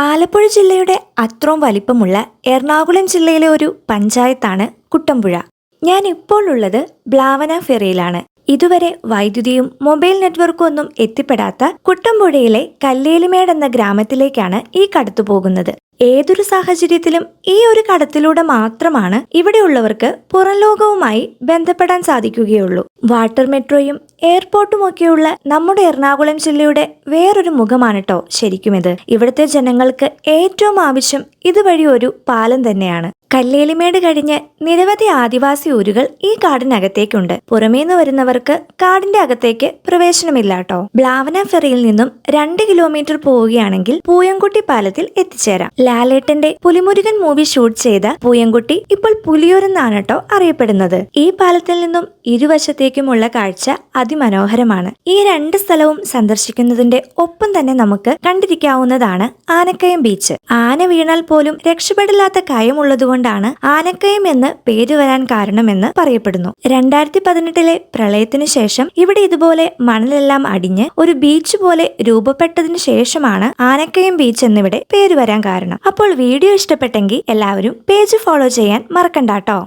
ആലപ്പുഴ ജില്ലയുടെ അത്രോം വലിപ്പമുള്ള എറണാകുളം ജില്ലയിലെ ഒരു പഞ്ചായത്താണ് കുട്ടമ്പുഴ. ഞാൻ ഇപ്പോൾ ഉള്ളത് ബ്ലാവന ഫെറിയിലാണ്. ഇതുവരെ വൈദ്യുതിയും മൊബൈൽ നെറ്റ്വർക്കും ഒന്നും എത്തിപ്പെടാത്ത കുട്ടമ്പുഴയിലെ കല്ലേലിമേട് എന്ന ഗ്രാമത്തിലേക്കാണ് ഈ കടത്തു പോകുന്നത്. ഏതൊരു സാഹചര്യത്തിലും ഈ ഒരു കടത്തിലൂടെ മാത്രമാണ് ഇവിടെയുള്ളവർക്ക് പുറം ലോകവുമായി ബന്ധപ്പെടാൻ സാധിക്കുകയുള്ളൂ. വാട്ടർ മെട്രോയും എയർപോർട്ടും ഒക്കെയുള്ള നമ്മുടെ എറണാകുളം ജില്ലയുടെ വേറൊരു മുഖമാണ് കേട്ടോ ശരിക്കും ഇത് ഇവിടുത്തെ ജനങ്ങൾക്ക് ഏറ്റവും ആവശ്യം ഇതുവഴി ഒരു പാലം തന്നെയാണ്. കല്ലേലിമേട് കഴിഞ്ഞ് നിരവധി ആദിവാസി ഊരുകൾ ഈ കാടിനകത്തേക്കുണ്ട്. പുറമേന്ന് വരുന്നവർക്ക് കാടിന്റെ അകത്തേക്ക് പ്രവേശനമില്ല കേട്ടോ ബ്ലാവന ഫെറിയിൽ നിന്നും രണ്ട് കിലോമീറ്റർ പോവുകയാണെങ്കിൽ പൂയംകുട്ടി പാലത്തിൽ എത്തിച്ചേരാം. ലാലേട്ടന്റെ പുലിമുരുകൻ മൂവി ഷൂട്ട് ചെയ്ത പൂയംകുട്ടി ഇപ്പോൾ പുലിയൂരെന്നാണ് കേട്ടോ അറിയപ്പെടുന്നത്. ഈ പാലത്തിൽ നിന്നും ഇരുവശത്തേക്കുമുള്ള കാഴ്ച അതിമനോഹരമാണ്. ഈ രണ്ട് സ്ഥലവും സന്ദർശിക്കുന്നതിന്റെ ഒപ്പം തന്നെ നമുക്ക് കണ്ടിരിക്കാവുന്നതാണ് ആനക്കയം ബീച്ച്. ആന വീണാൽ പോലും രക്ഷപ്പെടില്ലാത്ത കയമുള്ളതുകൊണ്ടാണ് ആനക്കയം എന്ന് പേര് വരാൻ കാരണമെന്ന് പറയപ്പെടുന്നു. രണ്ടായിരത്തി പതിനെട്ടിലെ പ്രളയത്തിനു ശേഷം ഇവിടെ ഇതുപോലെ മണലെല്ലാം അടിഞ്ഞ് ഒരു ബീച്ച് പോലെ രൂപപ്പെട്ടതിന് ശേഷമാണ് ആനക്കയം ബീച്ച് എന്നിവിടെ പേര് വരാൻ കാരണം. അപ്പോൾ വീഡിയോ ഇഷ്ടപ്പെട്ടെങ്കിൽ എല്ലാവരും പേജ് ഫോളോ ചെയ്യാൻ മറക്കണ്ട കേട്ടോ